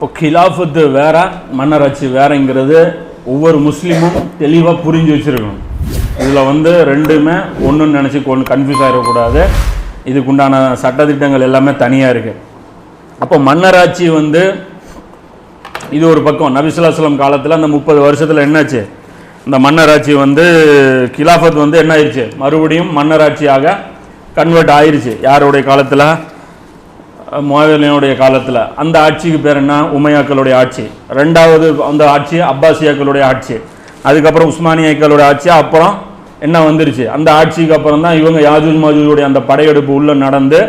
இப்போ கிலாஃபத்து வேற மன்னராட்சி வேறங்கிறது ஒவ்வொரு முஸ்லீமும் தெளிவாக புரிஞ்சு வச்சிருக்கணும். இதில் வந்து ரெண்டுமே ஒன்றுன்னு நினச்சி கொண்டு கன்ஃபியூஸ் ஆகிடக்கூடாது இதுக்குண்டான சட்டத்திட்டங்கள் எல்லாமே தனியாக இருக்குது அப்போ மன்னராட்சி வந்து இது ஒரு பக்கம். நபிசுல்லாஸ்லம் காலத்தில் அந்த முப்பது வருஷத்தில் என்னாச்சு? இந்த மன்னராட்சி வந்து கிலாஃபத் வந்து என்ன ஆயிடுச்சு மறுபடியும் மன்னராட்சியாக கன்வெர்ட் ஆயிடுச்சு யாருடைய காலத்தில்? முவாவினுடைய காலத்தில் அந்த ஆட்சிக்கு பேர் என்ன? உமையாக்களுடைய ஆட்சி. ரெண்டாவது அந்த ஆட்சி அப்பாசியாக்களுடைய ஆட்சி. அதுக்கப்புறம் உஸ்மானியாக்களுடைய ஆட்சி அப்புறம் என்ன வந்துருச்சு? அந்த ஆட்சிக்கு அப்புறம் தான் இவங்க யாஜூஜ் மாஜூஜுடைய அந்த படையெடுப்பு உள்ளே நடந்து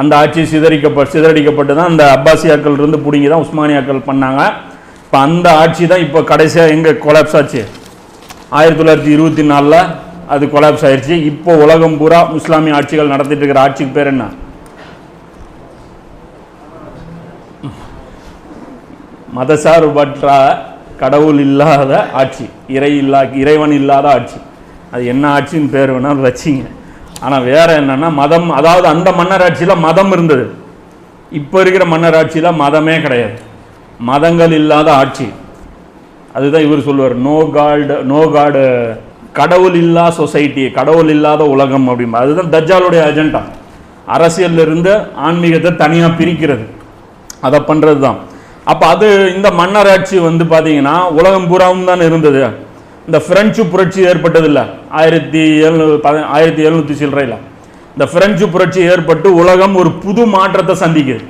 அந்த ஆட்சி சிதறிக்கப்பட்டு சிதறடிக்கப்பட்டு தான் அந்த அப்பாசியாக்கள் இருந்து பிடுங்கி தான் உஸ்மானியாக்கள் பண்ணாங்க. இப்போ அந்த ஆட்சி தான் இப்போ கடைசியாக எங்கே கொலாப்ஸ் ஆச்சு? ஆயிரத்தி தொள்ளாயிரத்தி இருபத்தி நாலில் அது கொலாப்ஸ் ஆயிடுச்சு இப்போ உலகம் பூரா முஸ்லாமிய ஆட்சிகள் நடத்திட்டு இருக்கிற ஆட்சிக்கு பேர் என்ன? மதசார்பற்ற கடவுள் இல்லாத ஆட்சி இறை இல்லா இறைவன் இல்லாத ஆட்சி. அது என்ன ஆட்சின்னு பேர் வேணாலும் வச்சிங்க. ஆனால் வேறு என்னன்னா மதம் அதாவது அந்த மன்னராட்சியில் மதம் இருந்தது. இப்போ இருக்கிற மன்னராட்சியில் மதமே கிடையாது. மதங்கள் இல்லாத ஆட்சி. அதுதான் இவர் சொல்லுவார் நோ காட் நோ காடு கடவுள் இல்லா சொசைட்டி கடவுள் இல்லாத உலகம் அப்படிம்பா. அதுதான் தஜ்ஜாலுடைய அஜெண்டா. அரசியலிருந்து ஆன்மீகத்தை தனியாக பிரிக்கிறது. அதை பண்ணுறது தான் அப்போ அது இந்த மன்னராட்சி வந்து பார்த்தீங்கன்னா உலகம் பூராவும் தான் இருந்தது. இந்த பிரெஞ்சு புரட்சி ஏற்பட்டதில்ல. ஆயிரத்தி எழுநூறு ஆயிரத்தி எழுநூற்றி சில்லறையில். இந்த பிரெஞ்சு புரட்சி ஏற்பட்டு உலகம் ஒரு புது மாற்றத்தை சந்திக்குது.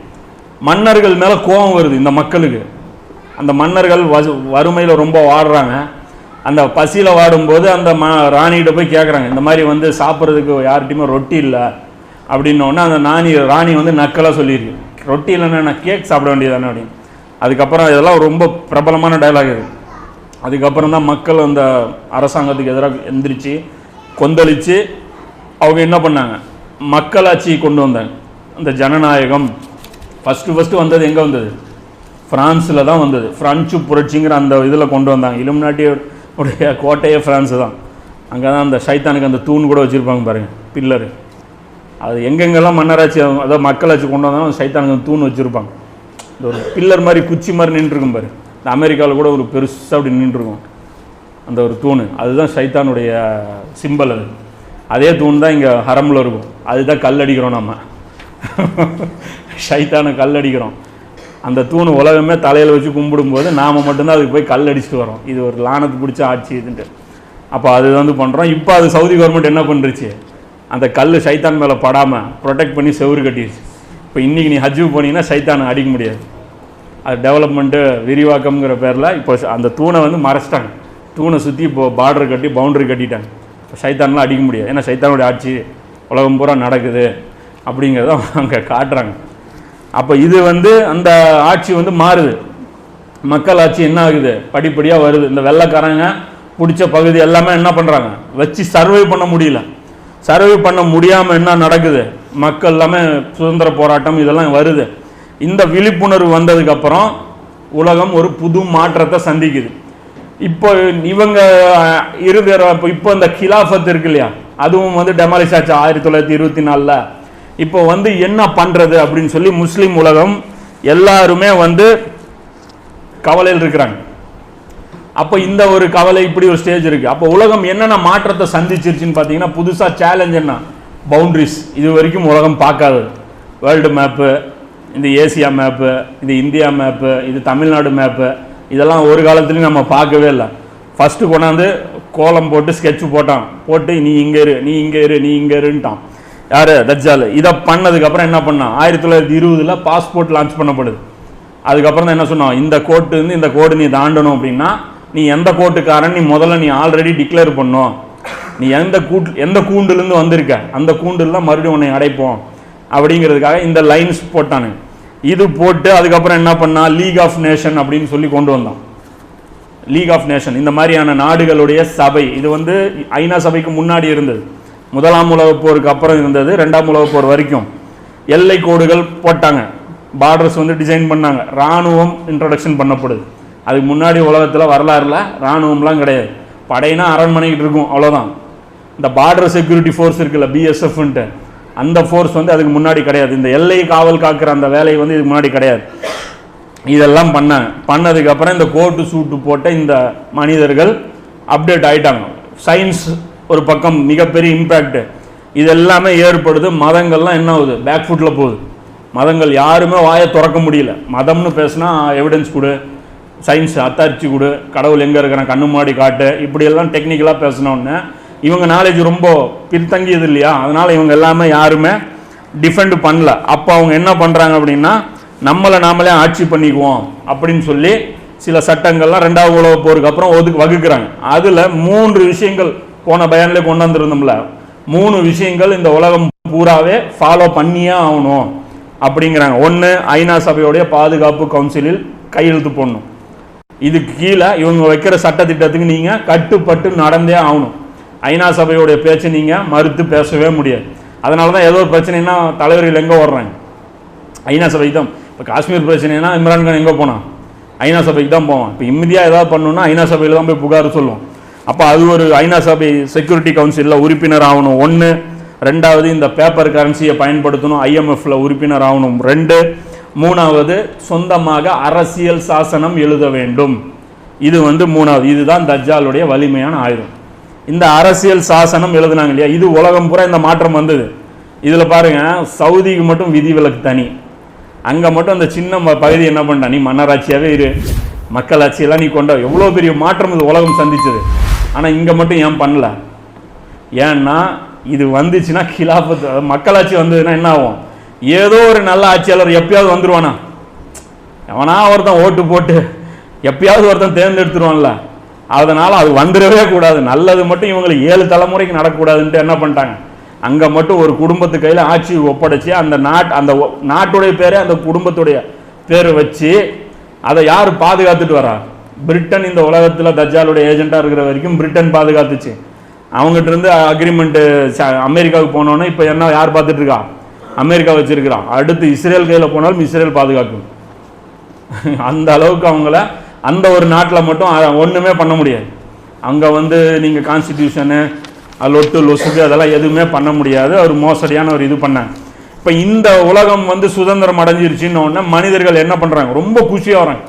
மன்னர்கள் மேலே கோபம் வருது இந்த மக்களுக்கு. அந்த மன்னர்கள் வறுமையில் ரொம்ப வாடுறாங்க. அந்த பசியில் வாடும்போது அந்த ம ராணிகிட்ட போய் கேட்குறாங்க இந்த மாதிரி வந்து சாப்பிட்றதுக்கு யார்கிட்டையுமே ரொட்டி இல்லை. அப்படின்னோடனே அந்த நாணி ராணி வந்து நக்கலாக சொல்லியிருக்கு ரொட்டி இல்லைன்னா நான் கேக் சாப்பிட வேண்டியதானே அப்படின்னு. அதுக்கப்புறம் இதெல்லாம் ரொம்ப பிரபலமான டயலாக் இது. அதுக்கப்புறம் தான் மக்கள் அந்த அரசாங்கத்துக்கு எதிராக எந்திரிச்சு கொந்தளித்து அவங்க என்ன பண்ணாங்க? மக்களாட்சி கொண்டு வந்தாங்க. இந்த ஜனநாயகம். ஃபஸ்ட்டு ஃபஸ்ட்டு வந்தது எங்கே வந்தது? ஃப்ரான்ஸில் தான் வந்தது. ஃப்ரான்ச்சு புரட்சிங்கிற அந்த இதில் கொண்டு வந்தாங்க. இலுமினாட்டி உடைய கோட்டையே ஃப்ரான்ஸு தான். அங்கே தான் அந்த சைத்தானுக்கு அந்த தூண் கூட வச்சுருப்பாங்க பாருங்கள் பில்லரு. அது எங்கெங்கெல்லாம் மன்னராட்சி அதாவது மக்களாட்சி கொண்டு வந்தாலும் அந்த சைத்தானுக்கு அந்த தூண் வச்சுருப்பாங்க. இந்த ஒரு பில்லர் மாதிரி குச்சி மாதிரி நின்றுருக்கும் பாரு. இந்த அமெரிக்காவில் கூட ஒரு பெருசாக அப்படி நின்றுருக்கும். அந்த ஒரு தூண். அதுதான் சைத்தானுடைய சிம்பல் அது. அதே தூண் தான் இங்கே ஹரமில் இருக்கும். அதுதான் கல் அடிக்கிறோம் நம்ம சைத்தானை கல் அடிக்கிறோம். அந்த தூண் உலகமே தலையில் வச்சு கும்பிடும்போது நாம் மட்டும்தான் அதுக்கு போய் கல் அடிச்சுட்டு வரோம். இது ஒரு லானத்து பிடிச்ச ஆட்சி இதுன்ட்டு. அப்போ அது வந்து பண்ணுறோம் இப்போ அது சவுதி கவர்மெண்ட் என்ன பண்ணுருச்சு அந்த கல் சைத்தான் மேலே படாமல் ப்ரொடெக்ட் பண்ணி செவுறு கட்டிடுச்சு இப்போ இன்றைக்கி நீ ஹஜ்ஜுக்கு போனீங்கன்னா சைத்தானை அடிக்க முடியாது. அது டெவலப்மெண்ட்டு விரிவாக்கம்ங்கிற பேரில் இப்போ அந்த தூணை வந்து மறைச்சிட்டாங்க. தூணை சுற்றி இப்போ பார்டர் கட்டி பவுண்டரி கட்டிட்டாங்க. இப்போ சைத்தான்லாம் அடிக்க முடியாது. ஏன்னா சைத்தானுடைய ஆட்சி உலகம் பூரா நடக்குது அப்படிங்கிறத அங்கே காட்டுறாங்க. அப்போ இது வந்து அந்த ஆட்சி வந்து மாறுது. மக்கள் ஆட்சி என்ன ஆகுது? படிப்படியாக வருது. இந்த வெள்ளைக்காரங்க பிடிச்ச பகுதி எல்லாமே என்ன பண்ணுறாங்க வச்சு சர்வை பண்ண முடியல. சர்வை பண்ண முடியாமல் என்ன நடக்குது? மக்கள் எல்லாமே சுதந்திர போராட்டம் இதெல்லாம் வருது. இந்த விழிப்புணர்வு வந்ததுக்கப்புறம் உலகம் ஒரு புது மாற்றத்தை சந்திக்குது. இப்போ இவங்க இருதர இப்போ இந்த கிலாஃபத் இருக்கு இல்லையா? அதுவும் வந்து டெமாலிஷ் ஆச்சு ஆயிரத்தி தொள்ளாயிரத்தி இருபத்தி நாலில். இப்போ வந்து என்ன பண்ணுறது அப்படின்னு சொல்லி முஸ்லீம் உலகம் எல்லாருமே வந்து கவலையில் இருக்கிறாங்க. அப்போ இந்த ஒரு கவலை இப்படி ஒரு ஸ்டேஜ் இருக்குது அப்போ உலகம் என்னென்ன மாற்றத்தை சந்திச்சிருச்சுன்னு பார்த்தீங்கன்னா புதுசாக சேலஞ்ச் என்ன? பவுண்ட்ரிஸ் இது வரைக்கும் உலகம் பார்க்காதது. வேர்ல்டு மேப்பு இந்த ஏசியா மேப்பு இது இந்தியா மேப்பு இது தமிழ்நாடு மேப்பு இதெல்லாம் ஒரு காலத்துலையும் நம்ம பார்க்கவே இல்லை. ஃபஸ்ட்டு கொண்டாந்து கோலம் போட்டு ஸ்கெட்ச் போட்டான். போட்டு நீ இங்கே இரு நீ இங்கே இரு நீ இங்கே இருன்ட்டான். யார்? தஜ்ஜால். இதை பண்ணதுக்கப்புறம் என்ன பண்ணான்? ஆயிரத்தி தொள்ளாயிரத்தி இருபதில் பாஸ்போர்ட் லான்ச் பண்ணப்படுது. அதுக்கப்புறம் தான் என்ன சொன்னோம் இந்த கோட்டு வந்து இந்த கோடு நீ தாண்டணும் அப்படின்னா நீ எந்த கோட்டுக்காரன் நீ முதல்ல நீ ஆல்ரெடி டிக்ளேர் பண்ணும் நீ எந்த கூட்டு எந்த கூண்டுலேருந்து வந்திருக்க? அந்த கூண்டுலாம் மறுபடியும் உன்னை அடைப்போம். அப்படிங்கிறதுக்காக இந்த லைன்ஸ் போட்டானுங்க இது போட்டு அதுக்கப்புறம் என்ன பண்ணால் லீக் ஆஃப் நேஷன் அப்படின்னு சொல்லி கொண்டு வந்தான். லீக் ஆஃப் நேஷன் இந்த மாதிரியான நாடுகளுடைய சபை. இது வந்து ஐநா சபைக்கு முன்னாடி இருந்தது. முதலாம் உலகப் போருக்கு அப்புறம் இருந்தது ரெண்டாம் உலகப் போர் வரைக்கும். எல்லை கோடுகள் போட்டாங்க. பார்டர்ஸ் வந்து டிசைன் பண்ணாங்க. இராணுவம் இன்ட்ரடக்ஷன் பண்ணப்படுது. அதுக்கு முன்னாடி உலகத்தில் வரலாறுல இராணுவம்லாம் கிடையாது. படையினா அரண்மனைக்கிட்டு இருக்கும் அவ்வளோதான் இந்த பார்டர் செக்யூரிட்டி ஃபோர்ஸ் இருக்குல்ல பிஎஸ்எஃப்ன்ட்டு அந்த ஃபோர்ஸ் வந்து அதுக்கு முன்னாடி கிடையாது. இந்த எல்லை காவல் காக்கிற அந்த வேலை வந்து இதுக்கு முன்னாடி கிடையாது. இதெல்லாம் பண்ணாங்க பண்ணதுக்கப்புறம் இந்த கோட்டு சூட்டு போட்ட இந்த மனிதர்கள் அப்டேட் ஆயிட்டாங்க. சயின்ஸ் ஒரு பக்கம் மிகப்பெரிய இம்பேக்ட் இது எல்லாமே ஏற்படுது. மதங்கள்லாம் என்ன ஆகுது? பேக் ஃபுட்டில் போகுது. மதங்கள் யாருமே வாயை திறக்க முடியல. மதம்னு பேசுனா எவிடன்ஸ் கொடு. சயின்ஸ் அத்தாரிச்சு கொடு. கடவுள் எங்கே இருக்கிறான்? கண்ணு மாடி காட்டு. இப்படியெல்லாம் டெக்னிக்கலாக பேசினோடனே இவங்க நாலேஜ் ரொம்ப பின்தங்கியது இல்லையா அதனால் இவங்க எல்லாமே யாருமே டிஃபெண்ட் பண்ணல. அப்போ அவங்க என்ன பண்ணுறாங்க அப்படின்னா நம்மளை நாமளே ஆட்சி பண்ணிக்குவோம் அப்படின்னு சொல்லி சில சட்டங்கள்லாம் ரெண்டாவது உலக போருக்கு அப்புறம் ஒதுக்கு வகுக்கிறாங்க. அதில் மூன்று விஷயங்கள் போன பயன்லேயே கொண்டு வந்திருந்தோம்ல. மூணு விஷயங்கள் இந்த உலகம் பூராவே ஃபாலோ பண்ணியே ஆகணும் அப்படிங்கிறாங்க. ஒன்று ஐநா சபையோடைய பாதுகாப்பு கவுன்சிலில் கையெழுத்து போடணும். இதுக்கு கீழே இவங்க வைக்கிற சட்டத்திட்டத்துக்கு நீங்கள் கட்டுப்பட்டு நடந்தே ஆகணும். ஐநா சபையோடைய பேச்சை நீங்கள் மறுத்து பேசவே முடியாது. அதனால தான் ஏதோ ஒரு பிரச்சனைனா தலைவர்கள் எங்கே ஓடுறாங்க? ஐநா சபைக்கு தான். இப்போ காஷ்மீர் பிரச்சனைனா இம்ரான்கான் எங்கே போனான்? ஐநா சபைக்கு தான் போவான். இப்போ இம்மிடியாக ஏதாவது பண்ணணும்னா ஐநா சபையில் தான் போய் புகார் சொல்லுவோம். அப்போ அது ஒரு ஐநா சபை செக்யூரிட்டி கவுன்சிலில் உறுப்பினர் ஆகணும். ஒன்று ரெண்டாவது இந்த பேப்பர் கரன்சியை பயன்படுத்தணும். ஐஎம்எஃப்ல உறுப்பினர் ஆகணும். ரெண்டு. மூணாவது சொந்தமாக அரசியல் சாசனம் எழுத வேண்டும். இது வந்து மூணாவது. இதுதான் தஜ்ஜாலுடைய வலிமையான ஆயுதம். இந்த அரசியல் சாசனம் எழுதுனாங்க இல்லையா? இது உலகம் பூரா இந்த மாற்றம் வந்தது. இதில் பாருங்க சவுதிக்கு மட்டும் விதிவிலக்கு தனி. அங்கே மட்டும் அந்த சின்ன ம- பகுதி என்ன பண்ணா நீ மன்னராட்சியாகவே இரு. மக்களாட்சியெல்லாம் நீ கொண்ட. எவ்வளோ பெரிய மாற்றம் இது உலகம் சந்திச்சது. ஆனால் இங்கே மட்டும் ஏன் பண்ணல? ஏன்னா இது வந்துச்சுன்னா கிலாபத் மக்களாட்சி வந்ததுன்னா என்ன ஆகும்? ஏதோ ஒரு நல்ல ஆட்சியாளர் எப்பயாவது வந்துடுவானா எவனா ஒருத்தன் ஓட்டு போட்டு எப்பயாவது ஒருத்தன் தேர்ந்தெடுத்துருவான்ல? அதனால் அது வந்துடவே கூடாது. நல்லது மட்டும் இவங்களுக்கு ஏழு தலைமுறைக்கு நடக்கக்கூடாதுன்ட்டு என்ன பண்ணிட்டாங்க? அங்கே மட்டும் ஒரு குடும்பத்து கையில் ஆட்சி ஒப்படைச்சி அந்த நாட் அந்த ஒ- நாட்டுடைய பேரை அந்த குடும்பத்துடைய பேரை வச்சு அதை யார் பாதுகாத்துட்டு வரா? பிரிட்டன் இந்த உலகத்தில் தஜ்ஜாலுடைய ஏஜென்ட்டா இருக்கிற வரைக்கும் பிரிட்டன் பாதுகாத்துச்சு. அவங்ககிட்ட இருந்து அக்ரிமெண்ட்டு அமெரிக்காவுக்கு போனோன்னே இப்போ என்ன யார் பார்த்துட்டு இருக்கா? அமெரிக்கா வச்சிருக்கிறான் அடுத்து இஸ்ரேல் கையில் போனாலும் இஸ்ரேல் பாதுகாக்கும். அந்த அளவுக்கு அவங்கள அந்த ஒரு நாட்டில் மட்டும் ஒன்றுமே பண்ண முடியாது. அங்கே வந்து நீங்கள் கான்ஸ்டிடியூஷனு லொட்டு லொசுக்கு அதெல்லாம் எதுவுமே பண்ண முடியாது. ஒரு மோசடியான ஒரு இது பண்ணாங்க. இப்போ இந்த உலகம் வந்து சுதந்திரம் அடைஞ்சிருச்சுன்னு உடனே மனிதர்கள் என்ன பண்ணுறாங்க ரொம்ப குஷியாக வராங்க.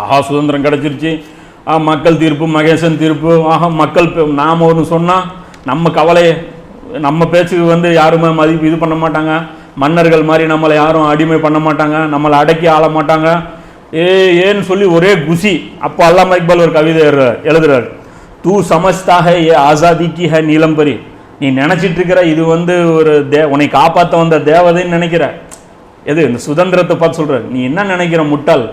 ஆஹா சுதந்திரம் கிடச்சிருச்சு. ஆ மக்கள் தீர்ப்பு மகேசன் தீர்ப்பு ஆஹா மக்கள் நாம் ஒன்று சொன்னால் நம்ம கவலையை. நம்ம பேச்சுக்கு வந்து யாருமே மதிப்பு இது பண்ண மாட்டாங்க. மன்னர்கள் மாதிரி நம்மளை யாரும் அடிமை பண்ண மாட்டாங்க. நம்மளை அடக்கி ஆள மாட்டாங்க. ஏ ஏன்னு சொல்லி ஒரே குஷி அப்போ அல்லாம இக்பால் ஒரு கவிதை எழுதுறார்- எழுதுறாரு. தூ சமஸ்தாக ஏ ஆசாதி கி ஹே நீலம்பரி. நீ நினச்சிட்டு இருக்கிற இது வந்து ஒரு தே உன்னை காப்பாற்ற வந்த தேவதைன்னு நினைக்கிற. எது? இந்த சுதந்திரத்தை பார்த்து சொல்கிற நீ என்ன நினைக்கிற முட்டாள்?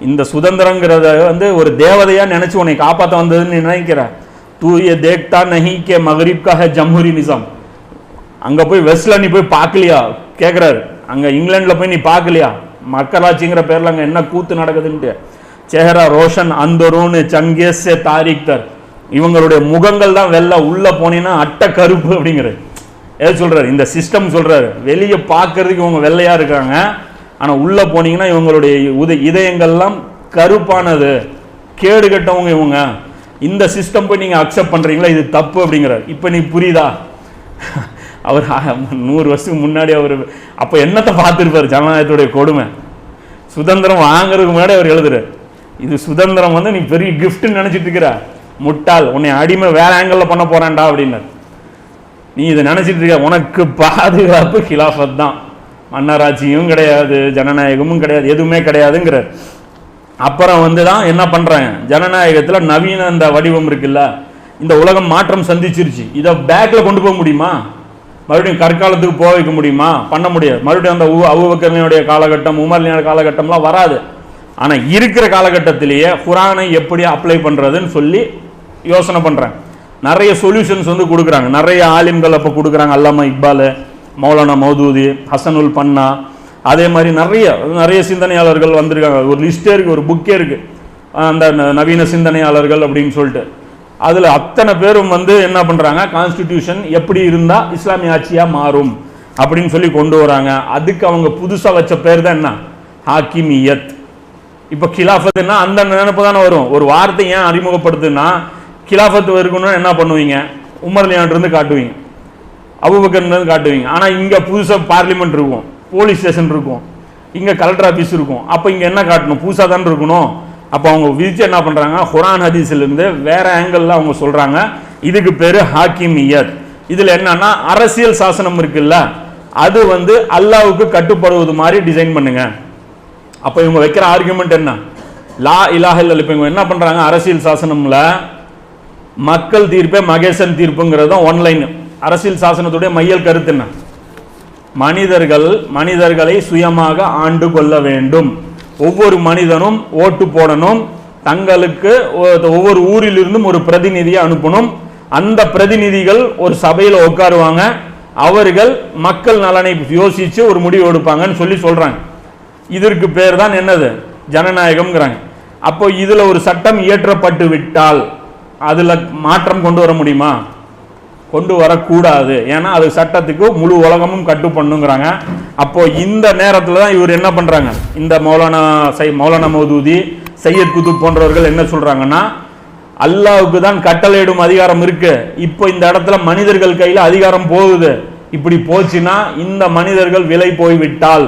இந்த சுதந்திரங்கிறத வந்து ஒரு தேவதையாக நினச்சி உன்னை காப்பாற்ற வந்ததுன்னு நினைக்கிற. தூ ஏ தேக்தா நஹி கே மகரீப்காக ஹே ஜம்ஹூரி நிசாம். அங்கே போய் வெஸ்டில் நீ போய் பார்க்கலையா? கேட்குறாரு அங்கே இங்கிலாண்டில் போய் நீ பார்க்கலையா? மக்களாட்சிங்கிற பேரில் அங்கே என்ன கூத்து நடக்குதுன்ட்டு. செஹரா ரோஷன் அந்தரூன் சங்கேஸ் தாரிக் தர். இவங்களுடைய முகங்கள் தான் வெள்ளை உள்ளே போனீங்கன்னா அட்டை கருப்பு அப்படிங்கிறது. எது சொல்கிறார் இந்த சிஸ்டம் சொல்கிறாரு வெளியே பார்க்கறதுக்கு இவங்க வெள்ளையாக இருக்காங்க. ஆனால் உள்ளே போனீங்கன்னா இவங்களுடைய உத இதயங்கள்லாம் கருப்பானது. கேடு கெட்டவங்க இவங்க. இந்த சிஸ்டம் போய் நீங்கள் அக்செப்ட் பண்ணுறீங்களா இது தப்பு அப்படிங்கிறார். இப்போ நீ புரியுதா? அவர் நூறு வருஷத்துக்கு முன்னாடி அவர் அப்போ என்னத்தை பார்த்துருப்பார் ஜனநாயகத்துடைய கொடுமை? சுதந்திரம் வாங்குறதுக்கு முன்னாடி அவர் எழுதுறாரு இது சுதந்திரம் வந்து நீ பெரிய கிஃப்ட்னு நினச்சிட்டு இருக்கிற. முட்டாள் உன்னை அடிமை வேற ஆங்கிளில் பண்ண போறான்டா அப்படின்னாரு. நீ இதை நினச்சிட்டு இருக்க உனக்கு பாதுகாப்பு கிலாஃபத் தான். மன்னராட்சியும் கிடையாது ஜனநாயகமும் கிடையாது எதுவுமே கிடையாதுங்கிறார். அப்புறம் வந்து தான் என்ன பண்ணுறேன் ஜனநாயகத்தில் நவீன இந்த வடிவம் இருக்குல்ல இந்த உலகம் மாற்றம் சந்திச்சிருச்சு. இதை பேக்கில் கொண்டு போக முடியுமா? மறுபடியும் கற்காலத்துக்கு போக வைக்க முடியுமா? பண்ண முடியாது. மறுபடியும் அந்த அவுபக்கரனுடைய காலகட்டம் உமர்லியான காலகட்டம்லாம் வராது. ஆனால் இருக்கிற காலகட்டத்திலேயே குரானை எப்படி அப்ளை பண்ணுறதுன்னு சொல்லி யோசனை பண்ணுறேன் நிறைய சொல்யூஷன்ஸ் வந்து கொடுக்குறாங்க. நிறைய ஆலிம்கள் அப்போ கொடுக்குறாங்க. அல்லாமா இக்பாலு மௌலானா மௌதூதி ஹசனுல் பன்னா அதே மாதிரி நிறைய நிறைய சிந்தனையாளர்கள் வந்திருக்காங்க. ஒரு லிஸ்டே இருக்குது ஒரு புக்கே இருக்குது அந்த நவீன சிந்தனையாளர்கள் அப்படின்னு சொல்லிட்டு. அதில் அத்தனை பேரும் வந்து என்ன பண்ணுறாங்க கான்ஸ்டிடியூஷன் எப்படி இருந்தால் இஸ்லாமிய ஆட்சியாக மாறும் அப்படின்னு சொல்லி கொண்டு வராங்க. அதுக்கு அவங்க புதுசாக வச்ச பேர் தான் என்ன? ஹாக்கிமியத். இப்போ கிலாஃபத்துனா அந்த நினைப்பு தானே வரும். ஒரு வார்த்தை ஏன் அறிமுகப்படுத்துன்னா கிலாஃபத்து இருக்கணும்னு என்ன பண்ணுவீங்க? உமர்லியான் இருந்து காட்டுவீங்க. அபுபக்கர் காட்டுவீங்க. ஆனால் இங்கே புதுசாக பார்லிமெண்ட் இருக்கும். போலீஸ் ஸ்டேஷன் இருக்கும். இங்கே கலெக்டர் ஆஃபீஸ் இருக்கும். அப்போ இங்கே என்ன காட்டணும்? புதுசாக தானே இருக்கணும். அப்போ அவங்க விதிச்சு என்ன பண்ணுறாங்க ஹுரான் ஹதீஸ்லேருந்து வேறு ஆங்கிளில் அவங்க சொல்கிறாங்க இதுக்கு பேர் ஹாக்கிமியத். இதில் என்னன்னா அரசியல் சாசனம் இருக்குல்ல அது வந்து அல்லாவுக்கு கட்டுப்படுவது மாதிரி டிசைன் பண்ணுங்க. அப்போ இவங்க வைக்கிற ஆர்குமெண்ட் என்ன? லா இலாஹ இல்ல இப்போ இவங்க என்ன பண்ணுறாங்க அரசியல் சாசனமில் மக்கள் தீர்ப்பே மகேசன் தீர்ப்புங்கிறது தான் ஒன்லைன் அரசியல் சாசனத்துடைய மையல் கருத்து என்ன? மனிதர்கள் மனிதர்களை சுயமாக ஆண்டு கொள்ள வேண்டும். ஒவ்வொரு மனிதனும் ஓட்டு போடணும். தங்களுக்கு ஒவ்வொரு ஊரிலிருந்தும் ஒரு பிரதிநிதியை அனுப்பணும். அந்த பிரதிநிதிகள் ஒரு சபையில் உட்காருவாங்க. அவர்கள் மக்கள் நலனை யோசித்து ஒரு முடிவு எடுப்பாங்கன்னு சொல்லி சொல்கிறாங்க இதற்கு பேர் தான் என்னது? ஜனநாயகம்ங்கிறாங்க. அப்போ இதில் ஒரு சட்டம் இயற்றப்பட்டு விட்டால் அதில் மாற்றம் கொண்டு வர முடியுமா? கொண்டு வரக்கூடாது. ஏன்னா அது சட்டத்துக்கு முழு உலகமும் கட்டுப்பண்ணுங்கிறாங்க. அப்போ இந்த நேரத்தில் தான் இவர் என்ன பண்ணுறாங்க இந்த மௌலானா சை மௌலானா மௌதூதி சையத் குதுப் போன்றவர்கள் என்ன சொல்கிறாங்கன்னா அல்லாவுக்கு தான் கட்டளையிடும் அதிகாரம் இருக்கு. இப்போ இந்த இடத்துல மனிதர்கள் கையில் அதிகாரம் போகுது. இப்படி போச்சுன்னா இந்த மனிதர்கள் விலை போய்விட்டால்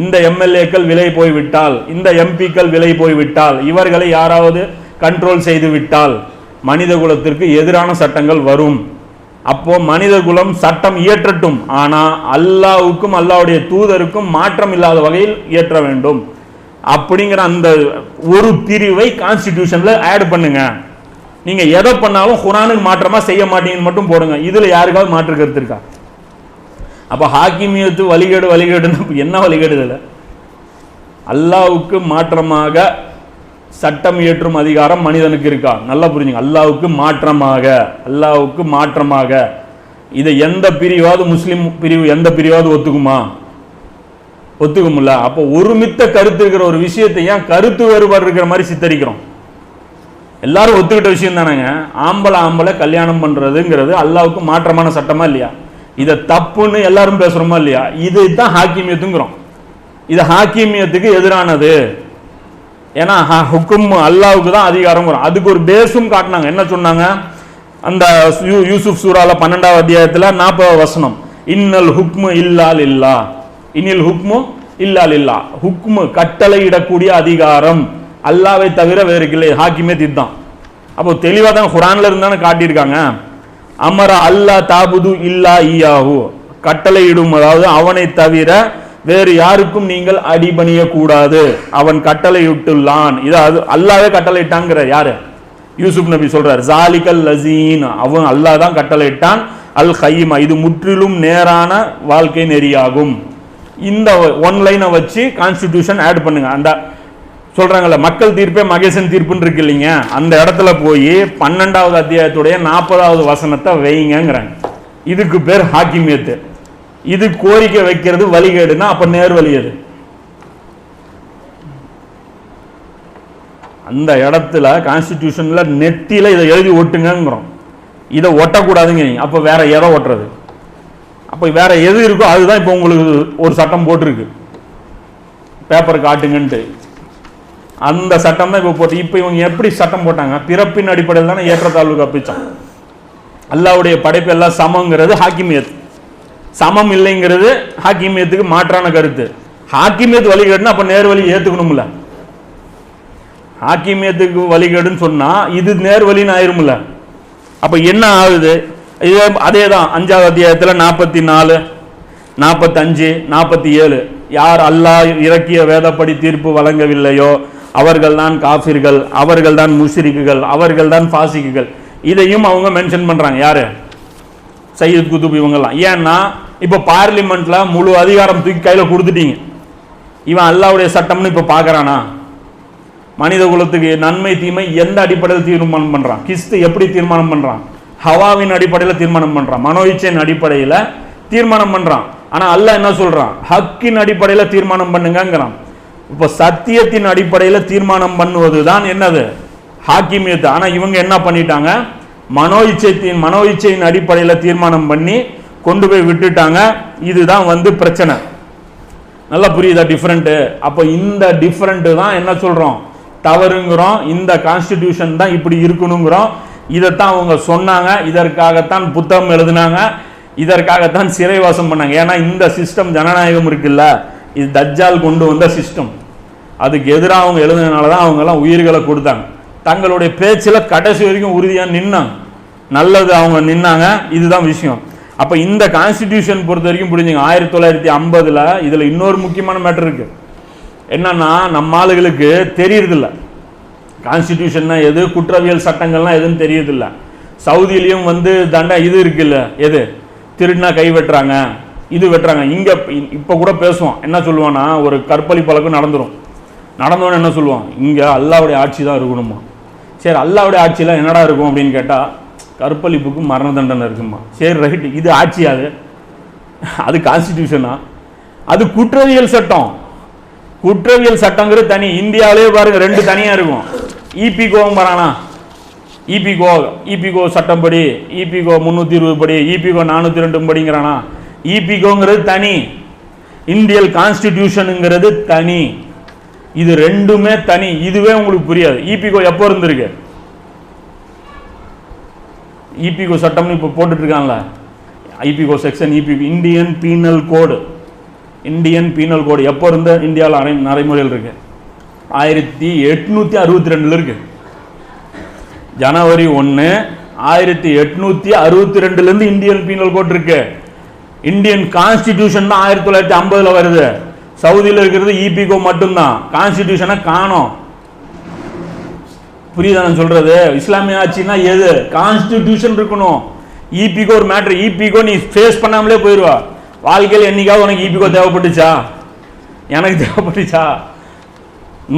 இந்த எம்எல்ஏக்கள் விலை போய்விட்டால் இந்த எம்பிக்கள் விலை போய்விட்டால் இவர்களை யாராவது கண்ட்ரோல் செய்து விட்டால் மனித குலத்திற்கு எதிரான சட்டங்கள் வரும். அப்போ மனித குலம் சட்டம் இயற்றட்டும். ஆனால் அல்லாவுக்கும் அல்லாவுடைய தூதருக்கும் மாற்றம் இல்லாத வகையில் இயற்ற வேண்டும். அப்படிங்கிற அந்த ஒரு பிரிவை கான்ஸ்டிடியூஷன்ல ஆட் பண்ணுங்க. நீங்க எதை பண்ணாலும் குரானுக்கு மாற்றமா செய்ய மாட்டீங்கன்னு மட்டும் போடுங்க. இதுல யாருக்காவது மாற்று கருத்து இருக்கா? அப்ப ஹாக்கிமியத்து வழிகேடு வழிகேடுன்னு என்ன வழிகேடு இதுல? அல்லாவுக்கு மாற்றமாக சட்டம் இயற்றும் அதிகாரம் மனிதனுக்கு இருக்கா? நல்லா புரிஞ்சுங்க. அல்லாவுக்கு மாற்றமாக. அல்லாவுக்கு மாற்றமாக. இதை எந்த பிரிவாவது முஸ்லீம் பிரிவு எந்த பிரிவாவது ஒத்துக்குமா? ஒத்துக்கும்ல. அப்போ ஒருமித்த கருத்து இருக்கிற ஒரு விஷயத்தை ஏன் கருத்து வேறுபாடு இருக்கிற மாதிரி சித்தரிக்கிறோம்? எல்லாரும் ஒத்துக்கிட்ட விஷயம் தானேங்க. ஆம்பளை ஆம்பளை கல்யாணம் பண்றதுங்கிறது அல்லாவுக்கு மாற்றமான சட்டமா இல்லையா? இதை தப்புன்னு எல்லாரும் பேசுறோமா இல்லையா? இது தான் ஹாக்கிமியத்துங்கிறோம். இது ஹாக்கிமியத்துக்கு எதிரானது. ஏன்னா ஹுக்கும் அல்லாவுக்கு தான் அதிகாரம் வரும் அதுக்கு ஒரு பேஸும் காட்டினாங்க. என்ன சொன்னாங்க? அந்த யூ- யூசுப் சூரால பன்னெண்டாவது அத்தியாயத்தில் நாற்பதாவது வசனம். இன்னல் ஹுக்மு இல்லால் இல்லா இன்னில் ஹுக்மு இல்லால் இல்லா ஹுக்மு கட்டளையிடக்கூடிய அதிகாரம். அல்லாவை தவிர வேறு இல்லை ஹாக்கிமே தித்தான் அப்போ தெளிவாக தான் குரான்ல இருந்தானே காட்டியிருக்காங்க. அமர அல்லா தாபுது இல்லா ஈயாஹு. கட்டளையிடும் அதாவது அவனை தவிர வேறு யாருக்கும் நீங்கள் அடிபணிய கூடாது அவன் கட்டளையிட்டுள்ளான். இது அது அல்லாவே கட்டளையிட்டாங்கிற யாரு? யூசுப் நபி சொல்றார் ஜாலிகல் லசீன் அவன் அல்லாஹ் தான் கட்டளையிட்டான். அல் ஹைமா இது முற்றிலும் நேரான வாழ்க்கை நெறியாகும். இந்த ஒன் லைனை வச்சு கான்ஸ்டிடியூஷன் ஆட் பண்ணுங்க. அந்த சொல்றாங்கல்ல மக்கள் தீர்ப்பே மகேசன் தீர்ப்புன்னு இருக்கு இல்லைங்க? அந்த இடத்துல போய் பன்னெண்டாவது அத்தியாயத்துடைய நாற்பதாவது வசனத்தை வைங்கிறாங்க இதுக்கு பேர் ஹாக்கிமியத்து இது கோரிக்கை வைக்கிறது வழிகேடுனா அப்ப நேர்வழி அது அந்த இடத்துல கான்ஸ்டிடியூஷன்ல நெத்தியில இதை எழுதி ஒட்டுங்கிறோம் இதை ஒட்டக்கூடாதுங்க அப்போ அப்ப வேற எதை ஒட்டுறது? அப்ப வேற எது இருக்கோ அதுதான் இப்போ உங்களுக்கு ஒரு சட்டம் போட்டிருக்கு. பேப்பர் காட்டுங்கன்ட்டு. அந்த சட்டம் தான் இப்போ போட்டு இப்போ இவங்க எப்படி சட்டம் போட்டாங்க? பிறப்பின் அடிப்படையில் தானே ஏற்றத்தாழ்வு கப்பிச்சான் அல்லாவுடைய படைப்பு எல்லாம் சமங்கிறது ஹாக்கிமியத். சமம் இல்லைங்கிறது ஹாக்கிமியத்துக்கு மாற்றான கருத்து. ஹாக்கிமியத்து வழிகேடுனா அப்போ நேர்வழி ஏற்றுக்கணும்ல ஹாக்கிமியத்துக்கு வழிகேடுன்னு சொன்னா இது நேர்வழின்னு ஆயிரும்ல. அப்ப என்ன ஆகுது? இது அதே தான் அஞ்சாவது அத்தியாயத்தில் நாற்பத்தி நாலு நாற்பத்தஞ்சு நாற்பத்தி ஏழு யார் அல்லாஹ் இறக்கிய வேதப்படி தீர்ப்பு வழங்கவில்லையோ அவர்கள்தான் காஃபிர்கள் அவர்கள்தான் முஷ்ரிக்குகள் அவர்கள்தான் ஃபாசிக்குகள். இதையும் அவங்க மென்ஷன் பண்ணுறாங்க யாரு? சையத் குதுப் இவங்கெல்லாம். ஏன்னா இப்போ பார்லிமெண்ட்ல முழு அதிகாரம் தூக்கி கையில் கொடுத்துட்டீங்க. இவன் அல்லாவுடைய சட்டம்னு இப்போ பார்க்கறானா மனித குலத்துக்கு நன்மை தீமை எந்த அடிப்படையில் தீர்மானம் பண்றான்? கிஸ்து எப்படி தீர்மானம் பண்றான்? ஹவாவின் அடிப்படையில் தீர்மானம் பண்றான். மனோச்சையின் அடிப்படையில் தீர்மானம் பண்றான். ஆனால் அல்லாஹ் என்ன சொல்றான்? ஹக்கின் அடிப்படையில் தீர்மானம் பண்ணுங்கங்கிறான். இப்போ சத்தியத்தின் அடிப்படையில் தீர்மானம் பண்ணுவது தான் என்னது? ஹாக்கிமியத்து. ஆனால் இவங்க என்ன பண்ணிட்டாங்க? மனோ இச்சைத்தின் மனோ இச்சையின் அடிப்படையில் தீர்மானம் பண்ணி கொண்டு போய் விட்டுட்டாங்க. இதுதான் வந்து பிரச்சனை. நல்லா புரியுதா டிஃப்ரெண்ட்டு அப்போ இந்த டிஃப்ரெண்ட்டு தான் என்ன சொல்கிறோம் தவறுங்கிறோம். இந்த கான்ஸ்டிடியூஷன் தான் இப்படி இருக்கணுங்கிறோம். இதைத்தான் அவங்க சொன்னாங்க. இதற்காகத்தான் புத்தகம் எழுதினாங்க. இதற்காகத்தான் சிறைவாசம் பண்ணாங்க. ஏன்னா இந்த சிஸ்டம் ஜனநாயகம் இருக்குல்ல. இது தஜ்ஜால் கொண்டு வந்த சிஸ்டம் அதுக்கு எதிராக அவங்க எழுதுனதுனால தான் அவங்கெல்லாம் உயிர்களை கொடுத்தாங்க. தங்களுடைய பேச்சில் கடைசி வரைக்கும் உறுதியாக நின்னாங்க. நல்லது அவங்க நின்னாங்க. இதுதான் விஷயம். அப்போ இந்த கான்ஸ்டிடியூஷன் பொறுத்த வரைக்கும் புரிஞ்சுங்க. ஆயிரத்தி தொள்ளாயிரத்தி ஐம்பதில் இதில் இன்னொரு முக்கியமான மேட்டர் இருக்குது என்னன்னா நம்ம ஆளுகளுக்கு தெரியறதில்ல. கான்ஸ்டிடியூஷன்னா எது குற்றவியல் சட்டங்கள்லாம் எதுன்னு தெரியறதில்ல. சவுதியிலையும் வந்து தண்டா இது இருக்குல்ல. எது? திருடினா கை வெட்டுறாங்க. இது வெட்டுறாங்க. இங்கே இப்போ கூட பேசுவோம். என்ன சொல்லுவான்னா ஒரு கற்பழி பழக்கம் நடந்துடும் நடந்தோன்னு என்ன சொல்லுவான் இங்கே அல்லாவுடைய ஆட்சி தான் இருக்கணுமா? சரி அல்லாவுடைய ஆட்சியில் என்னடா இருக்கும் அப்படின்னு கேட்டால் கற்பழிப்புக்கு மரண தண்டனை இருக்குமா சரி ரைட் இது ஆட்சி அது. அது கான்ஸ்டிடியூஷனா அது குற்றவியல் சட்டம். குற்றவியல் சட்டங்கிறது தனி. இந்தியாவிலே பாருங்க ரெண்டு தனியாக இருக்கும். இபிகோவும் வரானா? இபிகோ இபிகோ சட்டம்படி இபிகோ முந்நூற்றி இருபது படி இபிகோ நானூற்றி ரெண்டு படிங்கிறானா? இபிகோங்கிறது தனி. இந்தியல் கான்ஸ்டிடியூஷனுங்கிறது தனி. இது ரெண்டுமே தனி. இதுவே உங்களுக்கு புரியாது. இபிகோ எப்போ இருந்திருக்கு? இபிகோ சட்டம்னு இப்போ போட்டுட்ருக்காங்கள ஐபிகோ section இபிகோ Indian penal code Indian penal code எப்போ இருந்த இந்தியாவில் அரை நடைமுறையில் இருக்கு? ஆயிரத்தி எட்நூற்றி அறுபத்தி ரெண்டில் இருக்கு. ஜனவரி ஒன்று ஆயிரத்தி எட்நூற்றி அறுபத்தி ரெண்டுலேருந்து இந்தியன் பீனல் கோட் இருக்கு. இந்தியன் கான்ஸ்டிடியூஷன் தான் ஆயிரத்தி தொள்ளாயிரத்தி ஐம்பதில் வருது. சவுதியில் இருக்கிறது இபிகோ மட்டும்தான். கான்ஸ்டிடியூஷனை காணும். புரியுதா நான் சொல்றது? இஸ்லாமிய ஆட்சினா எது? கான்ஸ்டிடியூஷன் இருக்கணும். இபிகோ ஒரு மேட்ரு இபிகோ நீ ஃபேஸ் பண்ணாமலே போயிடுவா வாழ்க்கையில் என்னைக்காவது உனக்கு இபிகோ தேவைப்பட்டுச்சா? எனக்கு தேவைப்பட்டுச்சா?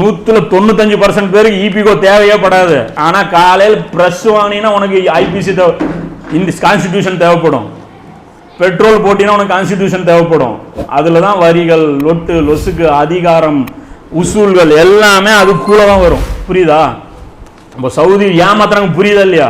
நூற்றுல தொண்ணூத்தஞ்சு பர்சன்ட் பேருக்கு இபிகோ தேவையே படாது. ஆனால் காலையில் ப்ரெஸ் வாங்கினீங்கன்னா உனக்கு ஐபிசி தேவை இந்த கான்ஸ்டிடியூஷன் தேவைப்படும். பெட்ரோல் போட்டினா உனக்கு கான்ஸ்டிடியூஷன் தேவைப்படும். அதில் தான் வரிகள் லொட்டு லொசுக்கு அதிகாரம் உசூல்கள் எல்லாமே அதுக்குள்ளே தான் வரும். புரியுதா? நம்ம சவுதி ஏமாத்துறாங்க புரியுதா இல்லையா?